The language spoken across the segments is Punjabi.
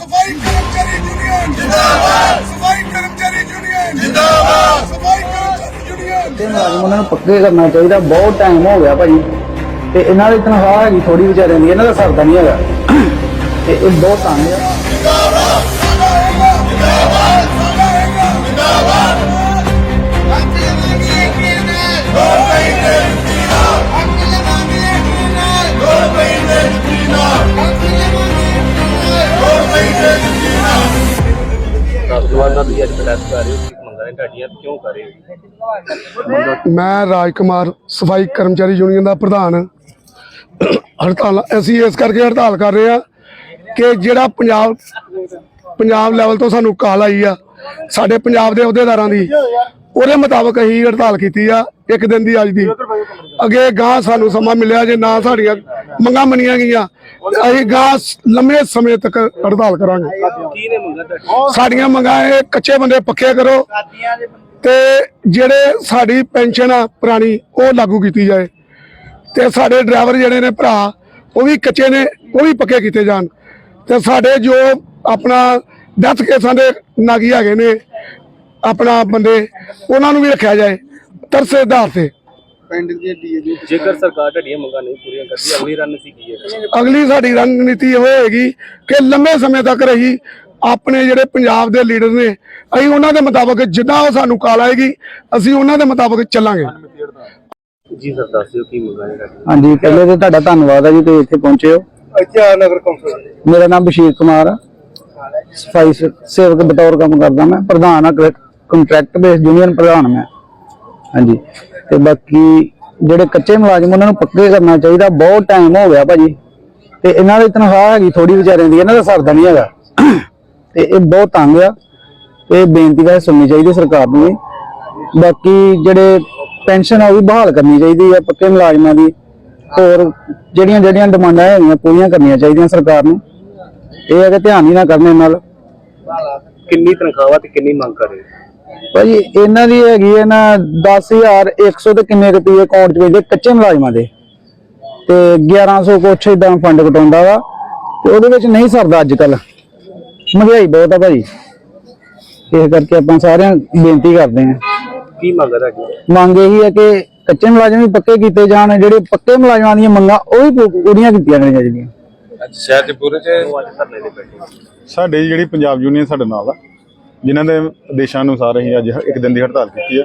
ਸਫ਼ਾਈ ਕਰਮਚਾਰੀ ਯੂਨੀਅਨ। ਜਿੰਦਾਬਾਦ। ਸਫ਼ਾਈ ਕਰਮਚਾਰੀ ਯੂਨੀਅਨ। ਜਿੰਦਾਬਾਦ। ਸਫ਼ਾਈ ਕਰਮਚਾਰੀ ਯੂਨੀਅਨ। ਤੇ ਮੁਲਾਜ਼ਮ ਉਹਨਾਂ ਨੂੰ ਪੱਕੇ ਕਰਨਾ ਚਾਹੀਦਾ। ਬਹੁਤ ਟਾਈਮ ਹੋ ਗਿਆ ਭਾਜੀ ਤੇ ਇਹਨਾਂ ਦੀ ਤਨਖਾਹ ਹੈਗੀ ਥੋੜੀ ਵਿਚਾਰਿਆਂ ਦੀ। ਇਹਨਾਂ ਦਾ ਸਰਦਾ ਨਹੀਂ ਹੈਗਾ। ਤੇ ਇਹ ਬਹੁਤ ਤੰਗ ਆ ਜਿੰਦਾਬਾਦ। ਜਿੰਦਾਬਾਦ। ਜਿੰਦਾਬਾਦ। ਨੌਜਵਾਨ ਦਾ ਅੱਜ ਪ੍ਰੋਟੈਸਟ ਕਰ ਰਹੇ ਹੋ, ਕੀ ਮੰਗਾਂ ਨੇ ਤੁਹਾਡੀਆਂ, ਕਿਉਂ ਕਰ ਰਹੇ ਹੋ? ਮੈਂ ਰਾਜ ਕੁਮਾਰ ਸਫ਼ਾਈ ਕਰਮਚਾਰੀ ਯੂਨੀਅਨ ਦਾ ਪ੍ਰਧਾਨ ਹੜਤਾਲ, ਅਸੀਂ ਇਸ ਕਰਕੇ ਹੜਤਾਲ ਕਰ ਰਹੇ ਆ ਕਿ ਜਿਹੜਾ ਪੰਜਾਬ ਪੰਜਾਬ ਲੈਵਲ ਤੋਂ ਸਾਨੂੰ ਕਾਲ ਆਈ ਆ, ਸਾਡੇ ਪੰਜਾਬ ਦੇ ਅਹੁਦੇਦਾਰਾਂ ਦੀ ਉਹਦੇ ਮੁਤਾਬਕ ਅਸੀਂ ਹੜਤਾਲ ਕੀਤੀ ਆ, ਇੱਕ ਦਿਨ ਦੀ ਅੱਜ ਦੀ। ਅੱਗੇ ਗਾਂ ਸਾਨੂੰ ਸਮਾਂ ਮਿਲਿਆ ਜੇ ਨਾ ਸਾਡੀਆਂ ਮੰਗਾਂ ਮੰਨੀਆਂ ਗਈਆਂ, ਅਸੀਂ ਗਾਂ ਲੰਮੇ ਸਮੇਂ ਤੱਕ ਹੜਤਾਲ ਕਰਾਂਗੇ। ਸਾਡੀਆਂ ਮੰਗਾਂ ਇਹ ਕੱਚੇ ਬੰਦੇ ਪੱਕੇ ਕਰੋ ਤੇ ਜਿਹੜੇ ਸਾਡੀ ਪੈਨਸ਼ਨ ਆ ਪੁਰਾਣੀ, ਉਹ ਲਾਗੂ ਕੀਤੀ ਜਾਏ। ਤੇ ਸਾਡੇ ਡਰਾਈਵਰ ਜਿਹੜੇ ਨੇ ਭਰਾ, ਉਹ ਵੀ ਕੱਚੇ ਨੇ, ਉਹ ਵੀ ਪੱਕੇ ਕੀਤੇ ਜਾਣ। ਤੇ ਸਾਡੇ ਜੋ ਆਪਣਾ ਡੈਥ ਕੇਸਾਂ ਦੇ ਨਾਗੀ ਹੈਗੇ ਨੇ ਆਪਣਾ ਬੰਦੇ ਉਹਨਾਂ ਨੂੰ ਵੀ ਰੱਖਿਆ ਜਾਏ ਤਰਸੇ ਆਧਾਰ ਤੇ। ਜੇਕਰ ਸਰਕਾਰ ਤੁਹਾਡੀਆਂ ਮੰਗਾਂ ਨਹੀਂ ਪੂਰੀਆਂ ਕਰਦੀ ਅਗਲੀ ਰਣਨੀਤੀ ਕੀ ਹੈ? ਅਗਲੀ ਸਾਡੀ ਰਣਨੀਤੀ ਇਹ ਹੋਏਗੀ ਕਿ ਲੰਮੇ ਸਮੇਂ ਤੱਕ ਰਹੀ ਆਪਣੇ ਜਿਹੜੇ ਪੰਜਾਬ ਦੇ ਲੀਡਰ ਨੇ ਅਸੀਂ ਉਹਨਾਂ ਦੇ ਮੁਤਾਬਕ ਜਿੱਦਾਂ ਉਹ ਸਾਨੂੰ ਕਾਲ ਆਏਗੀ ਅਸੀਂ ਉਹਨਾਂ ਦੇ ਮੁਤਾਬਕ ਚੱਲਾਂਗੇ। ਜੀ ਸਰ ਦੱਸ ਦਿਓ ਕੀ ਮੰਗਾਂ ਹਾਂਜੀ ਪਹਿਲੇ ਤੇ ਤੁਹਾਡਾ ਧੰਨਵਾਦ ਹੈ ਜੀ ਤੁਸੀਂ ਇੱਥੇ ਪਹੁੰਚੇ ਹੋ। ਅੱਛਾ ਨਗਰ ਕੌਂਸਲ ਮੇਰਾ ਨਾਮ ਬਸ਼ੀਰ ਕੁਮਾਰ ਆ। ਸਫ਼ਾਈ ਸੇਵਕ ਬਤੌਰ ਕੰਮ ਕਰਦਾ ਮੈਂ ਪ੍ਰਧਾਨ ਆ ਕੰਟਰੈਕਟ ਬੇਸ ਯੂਨੀਅਨ ਪ੍ਰਧਾਨ ਮੈਂ। ਹਾਂਜੀ। ਤੇ ਬਾਕੀ ਜਿਹੜੇ ਕੱਚੇ ਮੁਲਾਜ਼ਮ, ਉਹਨਾਂ ਨੂੰ ਪੱਕੇ ਕਰਨਾ ਚਾਹੀਦਾ। ਬਹੁਤ ਟਾਈਮ ਹੋ ਗਿਆ ਭਾਜੀ। ਤੇ ਇਹਨਾਂ ਦੀ ਤਨਖਾਹ ਹੈਗੀ ਥੋੜੀ ਵਿਚਾਰਿਆਂ ਦੀ, ਇਹਨਾਂ ਦਾ ਸਰਦਾ ਨਹੀਂ ਹੈਗਾ। ਤੇ ਇਹ ਬਹੁਤ ਤੰਗ ਆ। ਇਹ ਬੇਨਤੀ ਵੈਸੇ ਸੁਣਨੀ ਚਾਹੀਦੀ ਸਰਕਾਰ ਨੂੰ ਵੀ। ਬਾਕੀ ਜਿਹੜੇ ਪੈਨਸ਼ਨ ਆ, ਉਹ ਵੀ ਬਹਾਲ ਕਰਨੀ ਚਾਹੀਦੀ ਆ ਪੱਕੇ ਮੁਲਾਜ਼ਮਾਂ ਦੀ। ਹੋਰ ਜਿਹੜੀਆਂ ਜਿਹੜੀਆਂ ਡਿਮਾਂਡਾਂ ਹੈਗੀਆਂ, ਪੂਰੀਆਂ ਕਰਨੀਆਂ ਚਾਹੀਦੀਆਂ ਸਰਕਾਰ ਨੂੰ। ਇਹ ਹੈ ਕਿ ਧਿਆਨ ਹੀ ਨਾ ਕਰਨੇ ਨਾਲ ਕਿੰਨੀ ਤਨਖਾਹ ਤੇ ਕਿੰਨੀ ਮੰਗ ਕਰ ਰਹੇ ਹੋ? ਭਾਜੀ ਇਹਨਾਂ ਦੀ ਹੈਗੀ ਹੈ ਨਾ 10100 ਤੇ ਕਿੰਨੇ ਰੁਪਏ ਅਕਾਊਂਟ 'ਚ ਵੇਚਦੇ ਕੱਚੇ ਮੁਲਾਜ਼ਮਾਂ ਦੇ। ਤੇ 1100 ਕੁਛ ਇਦਾਂ ਫੰਡ ਕਟਾਉਂਦਾ ਵਾ ਤੇ ਉਹਦੇ ਵਿੱਚ ਨਹੀਂ ਸਰਦਾ ਅੱਜ ਕੱਲ ਮਹਿੰਗਾਈ ਬਹੁਤ ਆ ਭਾਜੀ ਇਸ ਕਰਕੇ ਆਪਾਂ ਸਾਰਿਆਂ ਨੂੰ ਬੇਨਤੀ ਕਰਦੇ ਹਾਂ। ਕੀ ਮੰਗ ਹੈ ਤੁਹਾਡੀ? ਮੰਗ ਇਹੀ ਹੈ ਕਿ ਕੱਚੇ ਮੁਲਾਜ਼ਮ ਵੀ ਪੱਕੇ ਕੀਤੇ ਜਾਣ ਜਿਹੜੇ ਪੱਕੇ ਮੁਲਾਜ਼ਮਾਂ ਦੀਆਂ ਮੰਗਾਂ ਉਹ ਵੀ ਪੂ- ਪੂਰੀਆਂ ਕੀਤੀਆਂ ਜਾਣੀਆਂ ਚਾਹੀਦੀਆਂ। ਸ਼ਹਿਰ ਦੇ ਪੂਰੇ ਚ? ਉਹ ਅੱਜ ਧਰਨੇ ਦੇ ਬੈਠੇ ਹੋ। ਸਾਡੀ ਜਿਹੜੀ ਪੰਜਾਬ ਯੂਨੀਅਨ ਸਾਡੇ ਨਾਲ ਆ ਜਿਨ੍ਹਾਂ ਦੇ ਆਦੇਸ਼ਾਂ ਅਨੁਸਾਰ ਅਸੀਂ ਅੱਜ ਇੱਕ ਦਿਨ ਦੀ ਹੜਤਾਲ ਕੀਤੀ ਆ।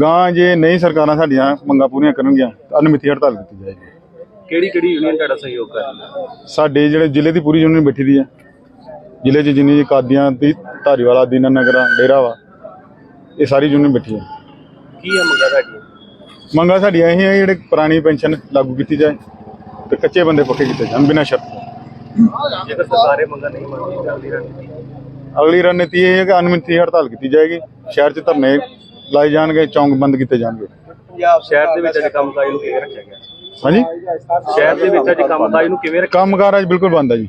ਗਾਂ ਜੇ ਨਹੀਂ ਸਰਕਾਰਾਂ ਸਾਡੀਆਂ ਮੰਗਾਂ ਪੂਰੀਆਂ ਕਰਨਗੀਆਂ ਤਾਂ ਅਨਮਿੱਤੀ ਹੜਤਾਲ ਕੀਤੀ ਜਾਏਗੀ। ਕਿਹੜੀ ਕਿਹੜੀ ਯੂਨੀਅਨ ਤੁਹਾਡਾ ਸਹਿਯੋਗ ਕਰ ਰਹੀ ਹੈ? ਸਾਡੇ ਜਿਹੜੇ ਜ਼ਿਲ੍ਹੇ ਦੀ ਪੂਰੀ ਯੂਨੀਅਨ ਬੈਠੀ ਦੀ ਆ। ਜ਼ਿਲ੍ਹੇ 'ਚ ਜਿੰਨੀ ਕਾਦੀਆਂ ਦੀ ਧਾਰੀਵਾਲਾ ਦੀਨਾ ਨਗਰਾ ਡੇਰਾ ਵਾ ਇਹ ਸਾਰੀ ਯੂਨੀਅਨ ਬੈਠੀ ਆ। ਕੀ ਹੈ ਮੰਗਾਂ ਤੁਹਾਡੀਆਂ? ਮੰਗਾਂ ਸਾਡੀਆਂ ਇਹ ਆ ਜਿਹੜੇ ਪੁਰਾਣੀ ਪੈਨਸ਼ਨ ਲਾਗੂ ਕੀਤੀ ਜਾਏ। ਤੇ ਕੱਚੇ ਬੰਦੇ ਪੱਕੇ ਕੀਤੇ ਜਾਣ ਬਿਨਾਂ ਸ਼ਰਤ। ਜੇਕਰ ਸਰਕਾਰ ਇਹ ਮੰਗਾਂ ਨਹੀਂ ਮੰਨਦੀ ਤਾਂ ਅਗਲੀ ਰਣਨੀਤੀ? ਅਗਲੀ ਰਣਨੀਤੀ ਇਹ ਹੈ ਕਿ ਅਨਮਿੱਤੀ ਹੜਤਾਲ ਕੀਤੀ ਜਾਏਗੀ ਸ਼ਹਿਰ 'ਚ ਧਰਨੇ ਲਾਏ ਜਾਣਗੇ ਚੌਂਕ ਬੰਦ ਕੀਤੇ ਜਾਣਗੇ। ਸ਼ਹਿਰ ਦੇ ਵਿੱਚ ਅੱਜ ਕੰਮਕਾਜ ਨੂੰ ਕਿਵੇਂ ਰੱਖਿਆ ਗਿਆ? ਹਾਂਜੀ? ਸ਼ਹਿਰ ਦੇ ਵਿੱਚ ਅੱਜ ਕੰਮਕਾਜ ਨੂੰ ਕਿਵੇਂ ਰੱਖਿਆ ਕੰਮਕਾਰ ਅੱਜ ਬਿਲਕੁਲ ਬੰਦ ਹੈ ਜੀ।